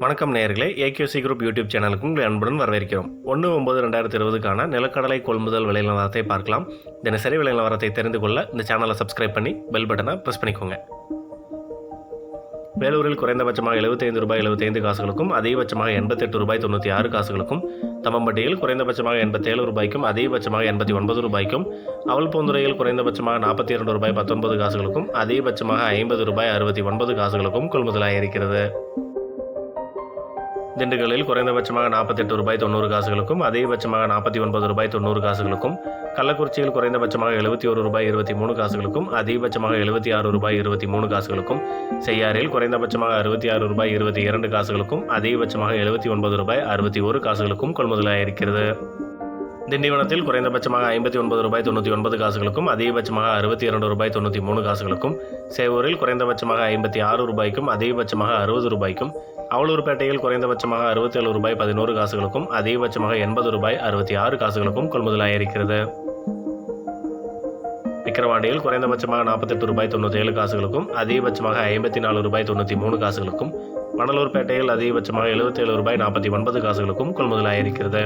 வணக்கம் நேயர்களே AKC group YouTube சேனலுக்கு உங்களை அன்புடன் வரவேற்கிறோம். ஒன்று ஒன்பது ரெண்டாயிரத்தி இருபதுக்கான நிலக்கடலை கொள்முதல் விலை நிலவரத்தை பார்க்கலாம். தினசரி விலை நிலவரத்தை தெரிந்து கொள்ள இந்த சேனலை சப்ஸ்கிரைப் பண்ணி பெல் பட்டனை ப்ரெஸ் பண்ணிக்கோங்க. வேலூரில் குறைந்தபட்சமாக 75 ரூபாய் 75 காசுகளுக்கும் அதிகபட்சமாக எண்பத்தெட்டு ரூபாய் தொண்ணூற்றி ஆறு காசுகளுக்கும் தம்மம்பட்டியில் குறைந்தபட்சமாக எண்பத்தேழு ரூபாய்க்கும் அதிகபட்சமாக எண்பத்தி ஒன்பது ரூபாய்க்கும் அவல்பூந்துறையில் குறைந்தபட்சமாக நாற்பத்தி இரண்டு ரூபாய் பத்தொன்பது காசுகளுக்கும் அதிகபட்சமாக ஐம்பது ரூபாய் அறுபத்தி ஒன்பது காசுகளுக்கும் கொள்முதலாக இருக்கிறது. திண்டுக்கல்லில் குறைந்தபட்சமாக நாற்பத்தெட்டு ரூபாய் தொண்ணூறு காசுகளுக்கும் அதிகபட்சமாக நாற்பத்தி ஒன்பது ரூபாய் தொண்ணூறு காசுகளுக்கும் கள்ளக்குறிச்சியில் குறைந்தபட்சமாக எழுபத்தி ஒரு ரூபாய் இருபத்தி மூணு காசுகளுக்கும் அதிகபட்சமாக எழுபத்தி ஆறு ரூபாய் இருபத்தி மூணு காசுகளுக்கும் செய்யாறில் குறைந்தபட்சமாக அறுபத்தி ஆறு ரூபாய் இருபத்தி இரண்டு காசுகளுக்கும் அதிகபட்சமாக எழுபத்தி ஒன்பது ரூபாய் அறுபத்தி ஒரு காசுகளுக்கும் கொள்முதலாக இருக்கிறது திண்டிவனத்தில் குறைந்தபட்சமாக ஐம்பத்தி ஒன்பது ரூபாய் தொண்ணூற்றி ஒன்பது காசுகளுக்கும் அதிகபட்சமாக அறுபத்தி இரண்டு ரூபாய் தொண்ணூற்றி மூணு காசுகளுக்கும் சேவூரில் குறைந்தபட்சமாக ஐம்பத்தி ஆறு ரூபாய்க்கும் அதிகபட்சமாக அறுபது ரூபாய்க்கும் அவலூர்பேட்டையில் குறைந்தபட்சமாக அறுபத்தேழு ரூபாய் பதினோரு காசுகளுக்கும் அதிகபட்சமாக எண்பது ரூபாய் அறுபத்தி ஆறு காசுகளுக்கும் கொள்முதலாக இருக்கிறது விக்கிரவாண்டியில் குறைந்தபட்சமாக நாற்பத்தெட்டு ரூபாய் தொண்ணூற்றி ஏழு காசுகளுக்கும் அதிகபட்சமாக ஐம்பத்தி நாலு ரூபாய் தொண்ணூற்றி மூணு காசுகளுக்கும் மணலூர்பேட்டையில் அதிகபட்சமாக எழுபத்தேழு ரூபாய் நாற்பத்தி ஒன்பது காசுகளுக்கும் கொள்முதலாக இருக்கிறது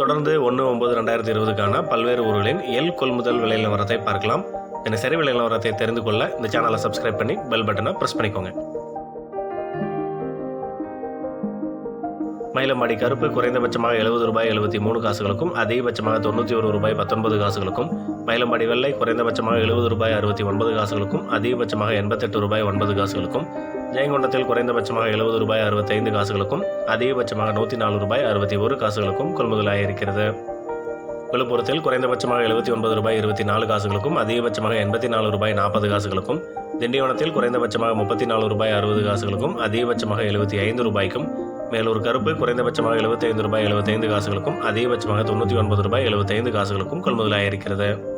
தொடர்ந்து ஒன்று ஒன்பது ரெண்டாயிரத்தி இருபதுக்கான பல்வேறு ஊர்களின் எல் கொள்முதல் விலை நிலவரத்தை பார்க்கலாம். தினசரி விலை நிலவரத்தை தெரிந்து கொள்ள இந்த சேனலை சப்ஸ்கிரைப் பண்ணி பெல் பட்டனை ப்ரெஸ் பண்ணிக்கோங்க. மயிலம்பாடி கருப்பு குறைந்தபட்சமாக எழுபது ரூபாய் எழுபத்தி மூணு காசுகளுக்கும் அதிகபட்சமாக தொண்ணூற்றி ஒரு ரூபாய் பத்தொன்பது காசுகளுக்கும் மயிலம்பாடி வெள்ளை குறைந்தபட்சமாக எழுபது ரூபாய் அறுபத்தி ஒன்பது காசுகளுக்கும் அதிகபட்சமாக எண்பத்தெட்டு ரூபாய் ஒன்பது காசுகளுக்கும் ஜெயங்கொண்டத்தில் குறைந்தபட்சமாக எழுபது ரூபாய் அறுபத்தைந்து காசுகளுக்கும் அதிகபட்சமாக நூற்றி நாலு ரூபாய் அறுபத்தி ஒரு காசுகளுக்கும் கொள்முதலாக இருக்கிறது. விழுப்புரத்தில் குறைந்தபட்சமாக எழுபத்தி ஒன்பது ரூபாய் இருபத்தி நாலு காசுகளுக்கும் அதிகபட்சமாக எண்பத்தி நாலு ரூபாய் நாற்பது காசுகளுக்கும் திண்டிவனத்தில் குறைந்தபட்சமாக முப்பத்தி நாலு ரூபாய் அறுபது காசுகளுக்கும் அதிகபட்சமாக எழுபத்தி ஐந்து ரூபாய்க்கும் மேலூர் கருப்பு குறைந்தபட்சமாக எழுபத்தைந்து ரூபாய் எழுபத்தைந்து காசுகளுக்கும் அதிகபட்சமாக தொண்ணூற்றி ஒன்பது ரூபாய் எழுபத்தைந்து காசுகளுக்கும் கொள்முதலாக இருக்கிறது.